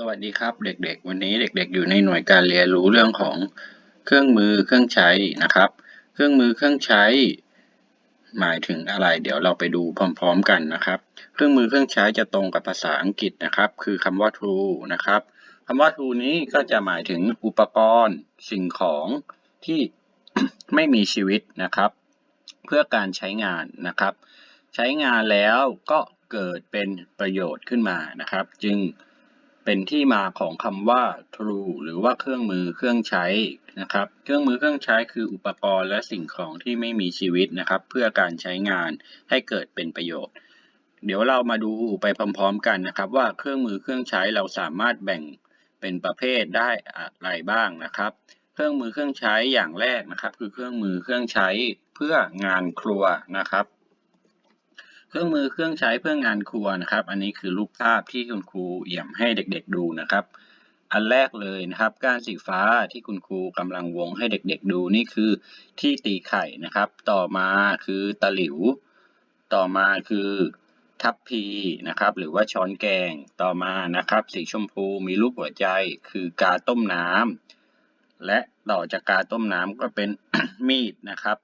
สวัสดีครับเด็กๆ วันนี้เด็ก ๆ อยู่ในหน่วยการเรียนรู้เรื่องของเครื่องมือเครื่องใช้นะครับ เครื่องมือเครื่องใช้ หมายถึงอะไร เดี๋ยวเราไปดูพร้อม ๆ กันนะครับ เครื่องมือเครื่องใช้จะตรงกับภาษาอังกฤษนะครับ คือคำว่า tool นะครับคำว่า tool นี้ก็จะหมายถึงอุปกรณ์สิ่งของที่ไม่มีชีวิตนะครับ เพื่อการใช้งานนะครับ ใช้งานแล้วก็เกิดเป็นประโยชน์ขึ้นมานะครับ จึง เป็นที่มาของคำว่า tool หรือว่าเครื่องมือเครื่องใช้นะครับ เครื่องมือเครื่องใช้คืออุปกรณ์และสิ่งของที่ไม่มีชีวิตนะครับ เพื่อการใช้งานให้เกิดเป็นประโยชน์ เดี๋ยวเรามาดูไปพร้อมๆกันนะครับ ว่าเครื่องมือเครื่องใช้เราสามารถแบ่งเป็นประเภทได้อะไรบ้างนะครับ เครื่องมือเครื่องใช้อย่างแรกนะครับ คือเครื่องมือเครื่องใช้เพื่องานครัวนะครับ เครื่องมือเครื่องใช้เพื่องานครัวนะครับ อันนี้คือรูปภาพที่คุณครูเอี่ยมให้เด็ก ๆ ดูนะครับ อันแรกเลยนะครับ ก้านสีฟ้าที่คุณครูกำลังวงให้เด็ก ๆ ดูนี่คือที่ตีไข่นะครับ ต่อมาคือตะหลิว ต่อมาคือทัพพีนะครับ หรือว่าช้อนแกงต่อมานะครับ สีชมพูมีรูปหัวใจคือกาต้มน้ำและต่อจากกาต้มน้ำก็เป็นมีดนะครับ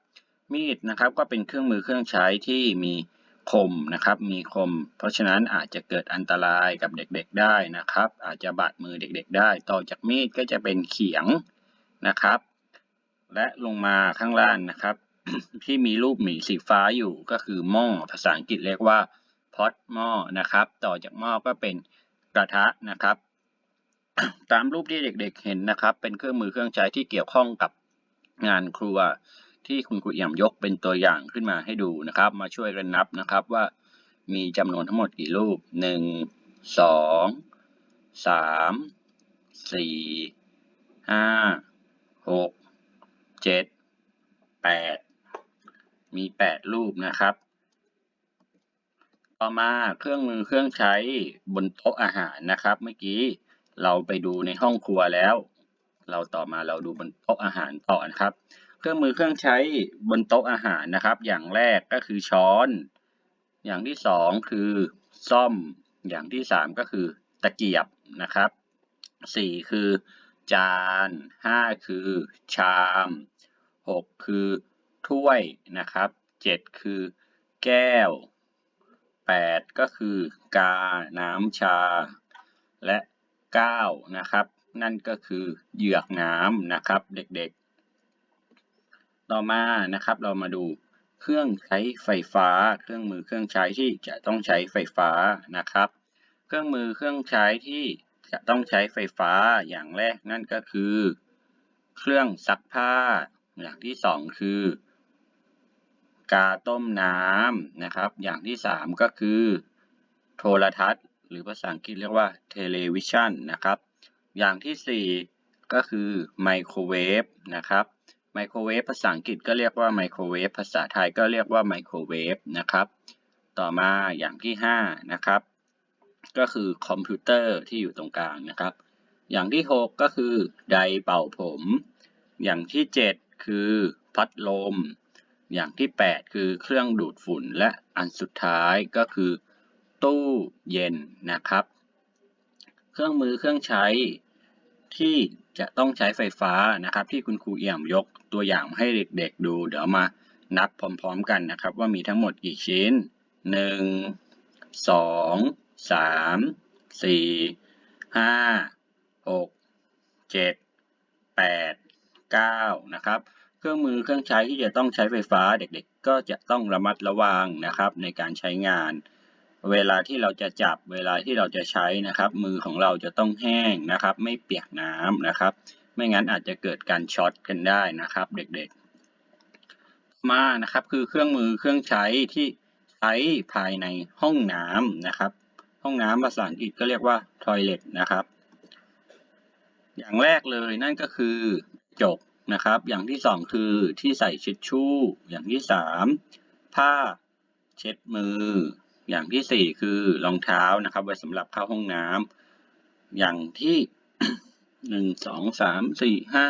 มีดนะครับก็เป็นเครื่องมือเครื่องใช้ที่มี คมนะครับ มีคม เพราะฉะนั้นอาจจะเกิดอันตรายกับเด็กๆได้นะครับ อาจจะบาดมือเด็กๆ ได้ ต่อจากมีดก็จะเป็นเขียงนะครับ และลงมาข้างล่างนะครับ ที่มีรูปหมีสีฟ้าอยู่ก็คือหม้อภาษาอังกฤษเรียกว่า pot หม้อนะครับ ต่อจากหม้อก็เป็นกระทะนะครับ ตามรูปที่เด็กๆเห็นนะครับ เป็นเครื่องมือเครื่องใช้ที่เกี่ยวข้องกับงานครัว ที่คุณครูเอี่ยมยกเป็นตัวอย่างขึ้นมาให้ดูนะครับ มาช่วยกันนับนะครับว่ามีจำนวนทั้งหมดกี่รูปหนึ่งสองสามสี่ห้าหกเจ็ดแปดมีแปดรูปนะครับ ต่อมาเครื่องมือเครื่องใช้บนโต๊ะอาหารนะครับ เมื่อกี้เราไปดูในห้องครัวแล้ว เราต่อมาเราดูบนโต๊ะอาหารต่อนะครับ เครื่องมือเครื่องใช้บนโต๊ะอาหารนะครับ อย่างแรกก็คือช้อน อย่างที่สองคือซ่อม อย่างที่สามก็คือตะเกียบนะครับสี่คือ จานห้าคือ ชามหกคือถ้วยนะครับเจ็ดคือ แก้วแปดก็คือกา น้ำชา และเก้านะครับ นั่นก็คือเหยือกน้ำนะครับ เด็กๆ ต่อมานะครับ เรามาดูเครื่องใช้ไฟฟ้า เครื่องมือเครื่องใช้ที่จะต้องใช้ไฟฟ้านะครับ เครื่องมือเครื่องใช้ที่จะต้องใช้ไฟฟ้าอย่างแรกนั่นก็คือ เครื่องซักผ้า อย่างที่สองคือกาต้มน้ำนะครับ อย่างที่สามก็คือ โทรทัศน์ หรือภาษาอังกฤษเรียกว่าเทเลวิชันนะครับ อย่างที่สี่ก็คือไมโครเวฟนะครับ ไมโครเวฟภาษาอังกฤษก็เรียกว่าไมโครเวฟภาษาไทยก็เรียกว่าไมโครเวฟนะครับ ต่อมาอย่างที่ห้านะครับ ก็คือคอมพิวเตอร์ที่อยู่ตรงกลางนะครับ อย่างที่หกก็คือไดเป่าผม อย่างที่เจ็ดคือพัดลม อย่างที่แปดคือเครื่องดูดฝุ่น และอันสุดท้ายก็คือตู้เย็นนะครับ เครื่องมือเครื่องใช้ ที่จะต้องใช้ไฟฟ้านะครับ ที่คุณครูเอี่ยมยกตัวอย่างให้เด็กๆดู เดี๋ยวมานับพร้อมๆกันนะครับ ว่ามีทั้งหมดกี่ชิ้นหนึ่งสองสามสี่ห้าหกเจ็ดแปดเก้านะครับ เครื่องมือเครื่องใช้ที่จะต้องใช้ไฟฟ้าเด็กๆ ก็จะต้องระมัดระวังนะครับในการใช้งาน เวลาที่เราจะจับเวลาที่เราจะใช้นะครับ มือของเราจะต้องแห้งนะครับ ไม่เปียกน้ำนะครับ ไม่งั้นอาจจะเกิดการช็อตกันได้นะครับ เด็กๆ มานะครับคือเครื่องมือเครื่องใช้ที่ใช้ภายในห้องน้ำนะครับ ห้องน้ำภาษาอังกฤษก็เรียกว่า toilet นะครับ อย่างแรกเลยนั่นก็คือจกนะครับ อย่างที่สองคือที่ใส่เช็ดชู่ อย่างที่สามผ้าเช็ดมือ อย่างที่สี่คือรองเท้านะครับไว้สำหรับเข้าห้องน้ำอย่างที่หนึ่งสองสามสี่ห้า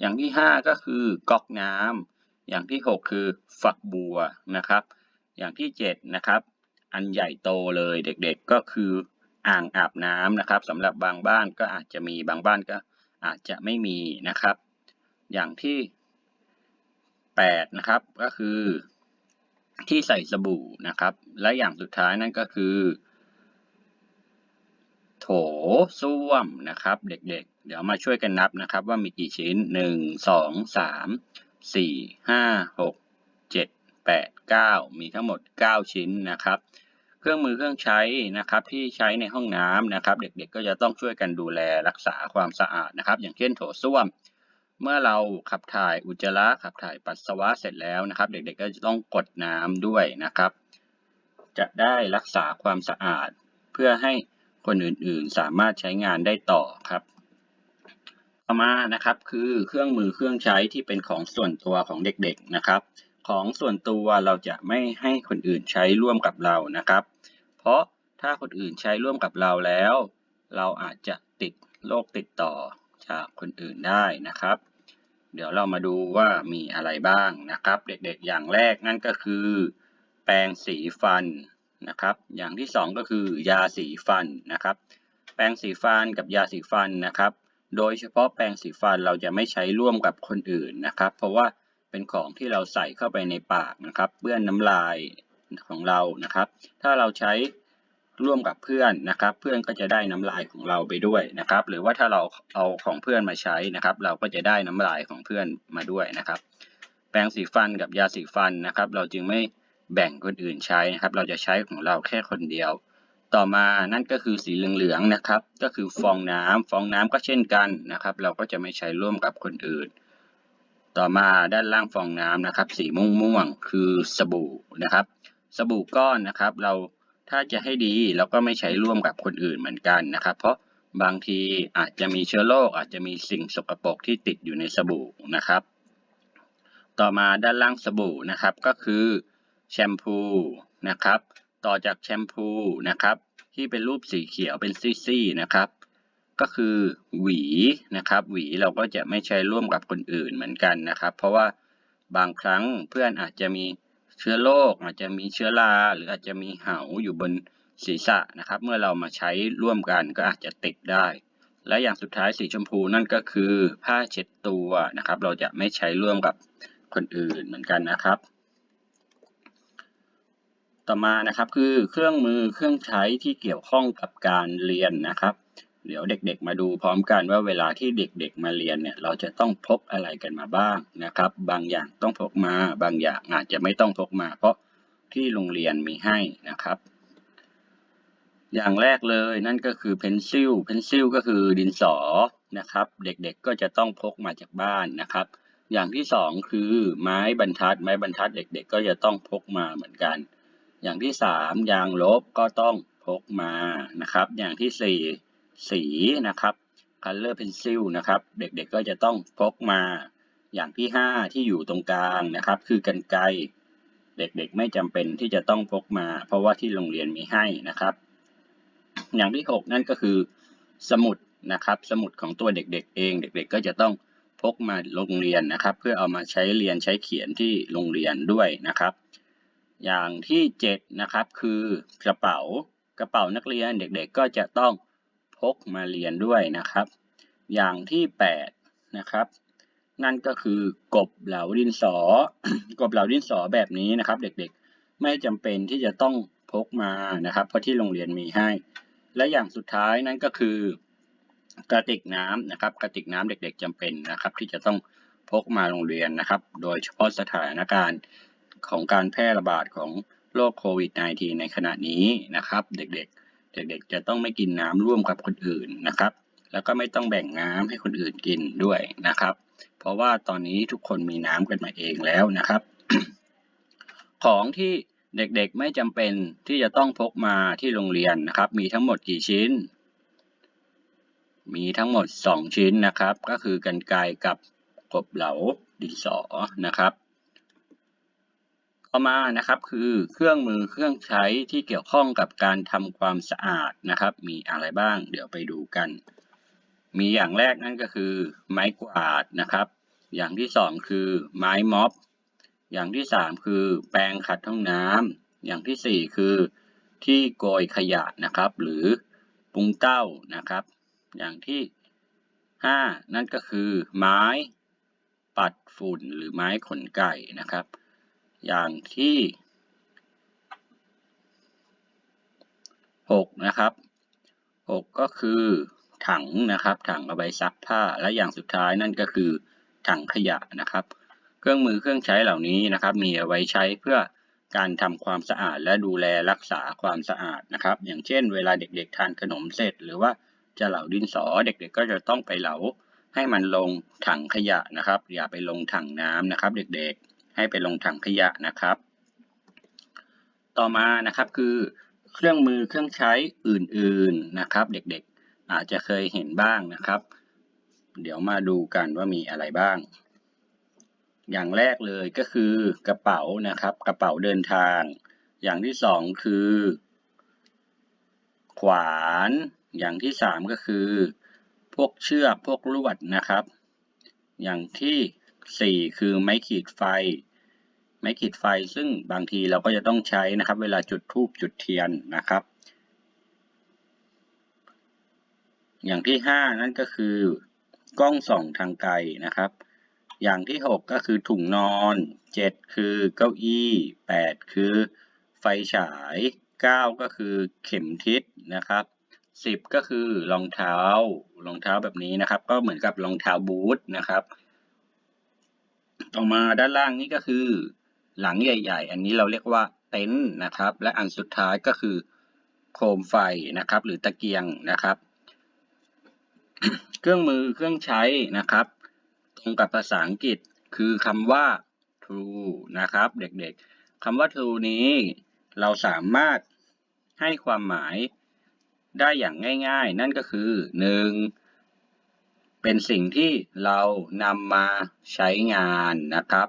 อย่างที่ห้าก็คือก๊อกน้ำอย่างที่หกคือฝักบัวนะครับ อย่างที่เจ็ดนะครับ อันใหญ่โตเลยเด็กๆก็คืออ่างอาบน้ำนะครับสำหรับบางบ้านก็อาจจะมีบางบ้านก็อาจจะไม่มีนะครับ อย่างที่แปดนะครับก็คือ ที่ใส่สบู่นะครับ และอย่างสุดท้ายนั่นก็คือ โถส้วมนะครับ เด็กๆ เดี๋ยวมาช่วยกันนับนะครับ ว่ามีกี่ชิ้นหนึ่งสองสามสี่ห้าหกเจ็ดแปดเก้ามีทั้งหมดเก้าชิ้นนะครับ เครื่องมือเครื่องใช้นะครับ ที่ใช้ในห้องน้ำนะครับ เด็กๆ ก็จะต้องช่วยกันดูแลรักษาความสะอาดนะครับ อย่างเช่นโถส้วม เมื่อเราขับถ่ายอุจจาระขับถ่ายปัสสาวะเสร็จแล้วนะครับ เด็กๆก็จะต้องกดน้ำด้วยนะครับ จะได้รักษาความสะอาด เพื่อให้คนอื่นๆ สามารถใช้งานได้ต่อครับต่อมานะครับคือเครื่องมือเครื่องใช้ที่เป็นของส่วนตัวของเด็กๆนะครับ ของส่วนตัวเราจะไม่ให้คนอื่นใช้ร่วมกับเรานะครับ เพราะถ้าคนอื่นใช้ร่วมกับเราแล้ว เราอาจจะติดโรคติดต่อ จากคนอื่นได้นะครับ เดี๋ยวเรามาดูว่ามีอะไรบ้างนะครับ เด็กๆอย่างแรกนั่นก็คือ แปรงสีฟันนะครับ อย่างที่สองก็คือยาสีฟันนะครับ แปรงสีฟันกับยาสีฟันนะครับ โดยเฉพาะแปรงสีฟันเราจะไม่ใช้ร่วมกับคนอื่นนะครับ เพราะว่าเป็นของที่เราใส่เข้าไปในปากนะครับเปื้อนน้ำลายของเรานะครับ ถ้าเราใช้ ร่วมกับเพื่อนนะครับ เพื่อนก็จะได้น้ำลายของเราไปด้วยนะครับ หรือว่าถ้าเราเอาของเพื่อนมาใช้นะครับ เราก็จะได้น้ำลายของเพื่อนมาด้วยนะครับ แปรงสีฟันกับยาสีฟันนะครับ เราจึงไม่แบ่งคนอื่นใช้นะครับ เราจะใช้ของเราแค่คนเดียว ต่อมานั่นก็คือสีเหลืองๆนะครับ ก็คือฟองน้ำฟองน้ำก็เช่นกันนะครับ เราก็จะไม่ใช้ร่วมกับคนอื่น ต่อมาด้านล่างฟองน้ำนะครับ สีม่วงๆคือสบู่นะครับ สบู่ก้อนนะครับ เรา ถ้าจะให้ดีเราก็ไม่ใช้ร่วมกับคนอื่นเหมือนกันนะครับ เพราะบางทีอาจจะมีเชื้อโรคอาจจะมีสิ่งสกปรกที่ติดอยู่ในสบู่นะครับ ต่อมาด้านล่างสบู่นะครับก็คือแชมพูนะครับ ต่อจากแชมพูนะครับ ที่เป็นรูปสีเขียวเป็นซี่ๆนะครับ ก็คือหวีนะครับ หวีเราก็จะไม่ใช้ร่วมกับคนอื่นเหมือนกันนะครับ เพราะว่าบางครั้งเพื่อนอาจจะมี เชื้อโรคอาจจะมีเชื้อราหรืออาจจะมีเหาอยู่บนศีรษะนะครับ เมื่อเรามาใช้ร่วมกันก็อาจจะติดได้ และอย่างสุดท้ายสีชมพูนั่นก็คือผ้าเช็ดตัวนะครับ เราจะไม่ใช้ร่วมกับคนอื่นเหมือนกันนะครับ ต่อมานะครับคือเครื่องมือเครื่องใช้ที่เกี่ยวข้องกับการเรียนนะครับ เดี๋ยวเด็กๆ มาดูพร้อมกันว่าเวลาที่เด็กๆมาเรียนเนี่ยเราจะต้องพกอะไรกันมาบ้างนะครับ บางอย่างต้องพกมา บางอย่างอาจจะไม่ต้องพกมา เพราะที่โรงเรียนมีให้นะครับ อย่างแรกเลยนั่นก็คือเพนซิลเพนซิลก็คือดินสอนะครับ เด็กๆก็จะต้องพกมาจากบ้านนะครับ อย่างที่สองคือไม้บรรทัด ไม้บรรทัดเด็กๆ ก็จะต้องพกมาเหมือนกัน อย่างที่สามยางลบก็ต้องพกมานะครับ อย่างที่สี่ สีนะครับ color pencil นะครับ เด็กๆก็จะต้องพกมาอย่างที่ห้าที่อยู่ตรงกลางนะครับ คือกันไกรเด็กๆ ไม่จำเป็นที่จะต้องพกมา เพราะว่าที่โรงเรียนมีให้นะครับ อย่างที่หกนั่นก็คือสมุดนะครับ สมุดของตัวเด็กๆ เอง เด็ก ๆ ก็จะต้องพกมาโรงเรียนนะครับ เพื่อเอามาใช้เรียนใช้เขียนที่โรงเรียนด้วยนะครับ อย่างที่เจ็ดนะครับคือกระเป๋ากระเป๋านักเรียนเด็กๆ ก็จะต้อง พกมาเรียนด้วยนะครับ อย่างที่แปดนะครับ นั่นก็คือกบเหลาดินสอ กบเหลาดินสอแบบนี้นะครับ เด็กๆไม่จำเป็นที่จะต้องพกมานะครับ เพราะที่โรงเรียนมีให้ และอย่างสุดท้ายนั่นก็คือกระติกน้ำนะครับ กระติกน้ำเด็ก ๆจำเป็นนะครับ ที่จะต้องพกมาโรงเรียนนะครับ โดยเฉพาะสถานการณ์ของการแพร่ระบาดของโรคโควิด -19 ในขณะนี้นะครับ เด็กๆ เด็กๆจะต้องไม่กินน้ำร่วมกับคนอื่นนะครับ แล้วก็ไม่ต้องแบ่งน้ำให้คนอื่นกินด้วยนะครับ เพราะว่าตอนนี้ทุกคนมีน้ำกันมาเองแล้วนะครับ ของที่เด็กๆไม่จำเป็นที่จะต้องพกมาที่โรงเรียนนะครับ มีทั้งหมดกี่ชิ้น มีทั้งหมด 2 ชิ้นนะครับ ก็คือกันไกรกับกบเหลาดินสอนะครับ ต่อมานะครับคือเครื่องมือเครื่องใช้ที่เกี่ยวข้องกับการทำความสะอาดนะครับ มีอะไรบ้าง เดี๋ยวไปดูกัน มีอย่างแรกนั่นก็คือ ไม้กวาดนะครับ อย่างที่สองคือไม้ม็อบ อย่างที่สามคือแปรงขัดห้องน้ำอย่างที่สี่คือที่โกยขยะนะครับ หรือปุงเต้านะครับ อย่างที่ห้านั่นก็คือไม้ปัดฝุ่นหรือไม้ขนไก่นะครับ อย่างที่หกนะครับหกก็คือถังนะครับ ถังเอาไว้ซักผ้าและอย่างสุดท้ายนั่นก็คือถังขยะนะครับ เครื่องมือเครื่องใช้เหล่านี้นะครับ มีเอาไว้ใช้เพื่อการทำความสะอาดและดูแลรักษาความสะอาดนะครับ อย่างเช่น เวลาเด็กๆทานขนมเสร็จ หรือว่าจะเหลาดินสอเด็กๆก็จะต้องไปเหลาให้มันลงถังขยะนะครับ อย่าไปลงถังน้ำนะครับ เด็กๆ ให้ไปลงถังขยะนะครับ ต่อมานะครับคือเครื่องมือเครื่องใช้อื่นๆนะครับ เด็กๆอาจจะเคยเห็นบ้างนะครับ เดี๋ยวมาดูกันว่ามีอะไรบ้าง อย่างแรกเลยก็คือกระเป๋านะครับ กระเป๋าเดินทาง อย่างที่สองคือ ขวาน อย่างที่สามก็คือ พวกเชือกพวกลวดนะครับ อย่างที่สี่คือไม้ขีดไฟ ไม้ขีดไฟซึ่งบางทีเราก็จะต้องใช้นะครับ เวลาจุดธูปจุดเทียนนะครับ อย่างที่ห้านั่นก็คือกล้องส่องทางไกลนะครับ อย่างที่หกก็คือถุงนอนเจ็ดคือเก้าอี้แปดคือไฟฉายเก้าก็คือเข็มทิศนะครับสิบก็คือรองเท้ารองเท้าแบบนี้นะครับ ก็เหมือนกับรองเท้าบูทนะครับ ต่อมาด้านล่างนี่ก็คือ หลังใหญ่ ๆ อันนี้เราเรียกว่าเต็นท์นะครับ และอันสุดท้ายก็คือโคมไฟนะครับ หรือตะเกียงนะครับ เครื่องมือเครื่องใช้นะครับ ตรงกับภาษาอังกฤษคือคำว่า true นะครับ เด็กๆคำว่า true นี้ เราสามารถให้ความหมายได้อย่างง่ายๆ นั่นก็คือหนึ่งเป็นสิ่งที่เรานำมาใช้งานนะครับ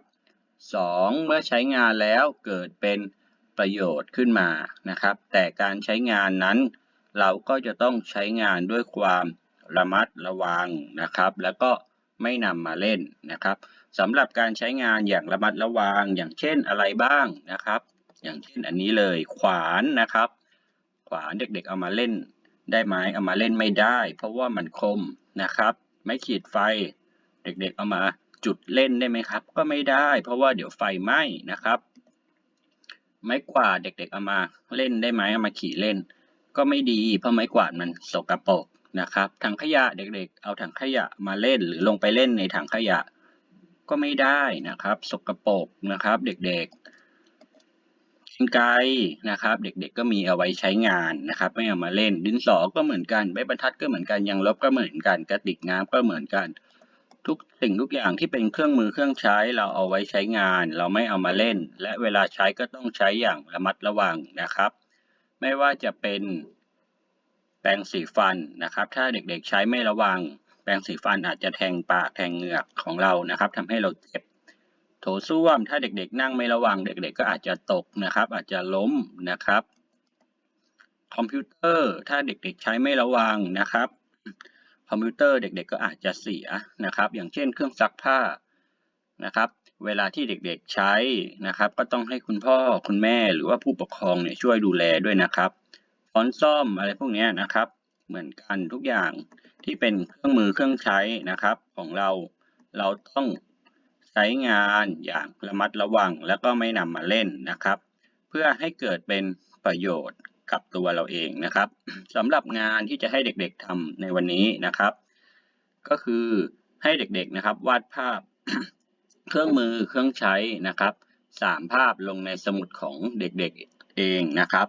สองเมื่อใช้งานแล้วเกิดเป็นประโยชน์ขึ้นมานะครับ แต่การใช้งานนั้น เราก็จะต้องใช้งานด้วยความระมัดระวังนะครับ แล้วก็ไม่นำมาเล่นนะครับสำหรับการใช้งานอย่างระมัดระวัง อย่างเช่นอะไรบ้างนะครับ อย่างเช่นอันนี้เลยขวานนะครับ ขวานเด็กๆเอามาเล่น ได้ไหมเอามาเล่นไม่ได้ เพราะว่ามันคมนะครับ ไม่ขีดไฟ เด็กๆเอามา จุดเล่นได้ไหมครับ ก็ไม่ได้ เพราะว่าเดี๋ยวไฟไหม้นะครับ ไม้กวาดเด็กๆเอามาเล่นได้ไหมเอามาขี่เล่น ก็ไม่ดี เพราะไม้กวาดมันสกปรกนะครับถังขยะเด็กๆ เอาถังขยะมาเล่น หรือลงไปเล่นในถังขยะ ก็ไม่ได้นะครับ สกปรกนะครับ เด็กๆกรรไกนะครับ เด็กๆก็มีเอาไว้ใช้งานนะครับ ไม่เอามาเล่น ดินสอก็เหมือนกันใบบรรทัดก็เหมือนกันยางลบก็เหมือนกันกระติกน้ำก็เหมือนกัน ทุกสิ่งทุกอย่างที่เป็นเครื่องมือเครื่องใช้เราเอาไว้ใช้งาน เราไม่เอามาเล่น และเวลาใช้ก็ต้องใช้อย่างระมัดระวังนะครับ ไม่ว่าจะเป็นแปรงสีฟันนะครับ ถ้าเด็กๆใช้ไม่ระวัง แปรงสีฟันอาจจะแทงปากแทงเหงือกของเรานะครับทำให้เราเจ็บโถส้วมถ้าเด็กๆ นั่งไม่ระวัง เด็กๆ ก็อาจจะตกนะครับ อาจจะล้มนะครับ คอมพิวเตอร์ถ้าเด็กๆ ใช้ไม่ระวังนะครับ คอมพิวเตอร์เด็กๆก็อาจจะเสียนะครับ อย่างเช่นเครื่องซักผ้านะครับ เวลาที่เด็กๆใช้นะครับ ก็ต้องให้คุณพ่อคุณแม่หรือว่าผู้ปกครองเนี่ยช่วยดูแลด้วยนะครับฟอนซ่อมอะไรพวกนี้นะครับ เหมือนกันทุกอย่างที่เป็นเครื่องมือเครื่องใช้นะครับ ของเราเราต้องใช้งานอย่างระมัดระวัง แล้วก็ไม่นำมาเล่นนะครับ เพื่อให้เกิดเป็นประโยชน์ กับตัวเราเองนะครับสำหรับงานที่จะให้เด็กๆทำในวันนี้นะครับ ก็คือให้เด็กๆนะครับวาดภาพเครื่องมือเครื่องใช้นะครับสามภาพลงในสมุดของเด็กๆเองนะครับ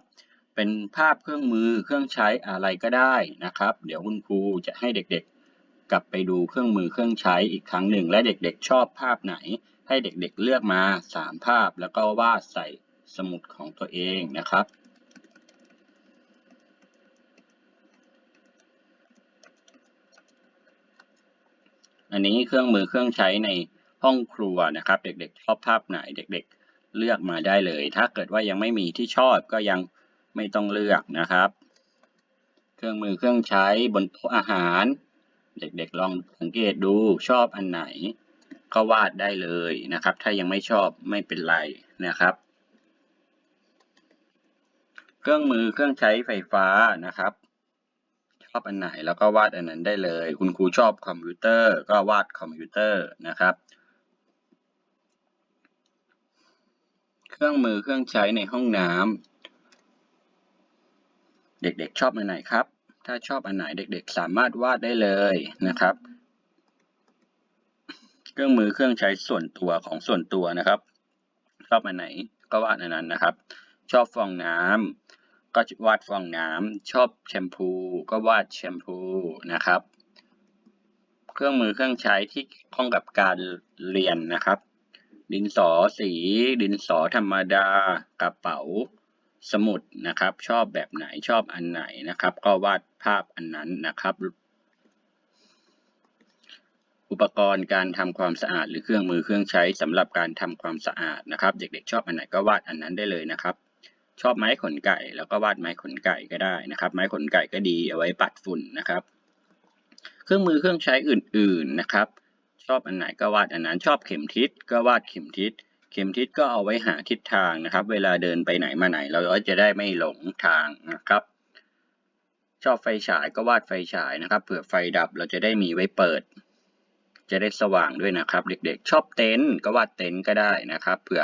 เป็นภาพเครื่องมือเครื่องใช้อะไรก็ได้นะครับ เดี๋ยวคุณครูจะให้เด็กๆ กลับไปดูเครื่องมือเครื่องใช้อีกครั้งหนึ่ง และเด็กๆ ชอบภาพไหน ให้เด็กๆเลือกมาสามภาพแล้วก็วาดใส่สมุดของตัวเองนะครับ อันนี้เครื่องมือเครื่องใช้ในห้องครัวนะครับ เด็กๆชอบภาพไหนเด็ก ๆ เลือกมาได้เลย ถ้าเกิดว่ายังไม่มีที่ชอบก็ยังไม่ต้องเลือกนะครับ เครื่องมือเครื่องใช้บนโต๊ะอาหาร เด็กๆลองสังเกตดูชอบอันไหน ก็วาดได้เลยนะครับ ถ้ายังไม่ชอบไม่เป็นไรนะครับ เครื่องมือเครื่องใช้ไฟฟ้านะครับ อบอันไหนแล้วก็วาดอันนั้นได้เลย คุณครูชอบคอมพิวเตอร์ก็วาดคอมพิวเตอร์นะครับ เครื่องมือเครื่องใช้ในห้องน้ำเด็กๆชอบอันไหนครับ ถ้าชอบอันไหนเด็กๆ สามารถวาดได้เลยนะครับ เครื่องมือเครื่องใช้ส่วนตัวของส่วนตัวนะครับ ชอบอันไหนก็วาดอันนั้นนะครับ ชอบฟองน้ำ ก็วาดฟองน้ำชอบแชมพู ก็วาดแชมพูนะครับ เครื่องมือเครื่องใช้ที่ข้องกับการเรียนนะครับ ดินสอสี ดินสอธรรมดากระเป๋าสมุดนะครับ ชอบแบบไหนชอบอันไหนนะครับ ก็วาดภาพอันนั้นนะครับ อุปกรณ์การทำความสะอาด หรือเครื่องมือเครื่องใช้สำหรับการทำความสะอาดนะครับ เด็กๆชอบอันไหนก็วาดอันนั้นได้เลยนะครับ ชอบไม้ขนไก่ แล้วก็วาดไม้ขนไก่ก็ได้นะครับ ไม้ขนไก่ก็ดีเอาไว้ปัดฝุ่นนะครับ เครื่องมือเครื่องใช้อื่นๆนะครับ ชอบอันไหนก็วาดอันนั้น ชอบเข็มทิศก็วาดเข็มทิศ เข็มทิศก็เอาไว้หาทิศทางนะครับ เวลาเดินไปไหนมาไหน เราก็จะได้ไม่หลงทางนะครับ ชอบไฟฉายก็วาดไฟฉายนะครับ เผื่อไฟดับเราจะได้มีไว้เปิด จะได้สว่างด้วยนะครับ เด็กๆ ชอบเต็นท์ก็วาดเต็นท์ก็ได้นะครับ เผื่อ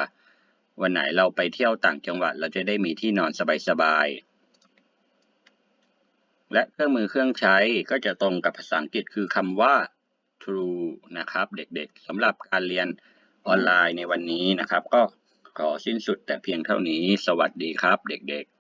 วันไหนเราไปเที่ยวต่างจังหวัดเราจะได้มีที่นอนสบายๆ และเครื่องมือเครื่องใช้ก็จะตรงกับภาษาอังกฤษคือคำว่า true นะครับเด็กๆสำหรับการเรียนออนไลน์ในวันนี้นะครับ ก็ขอสิ้นสุดแต่เพียงเท่านี้ สวัสดีครับเด็กๆ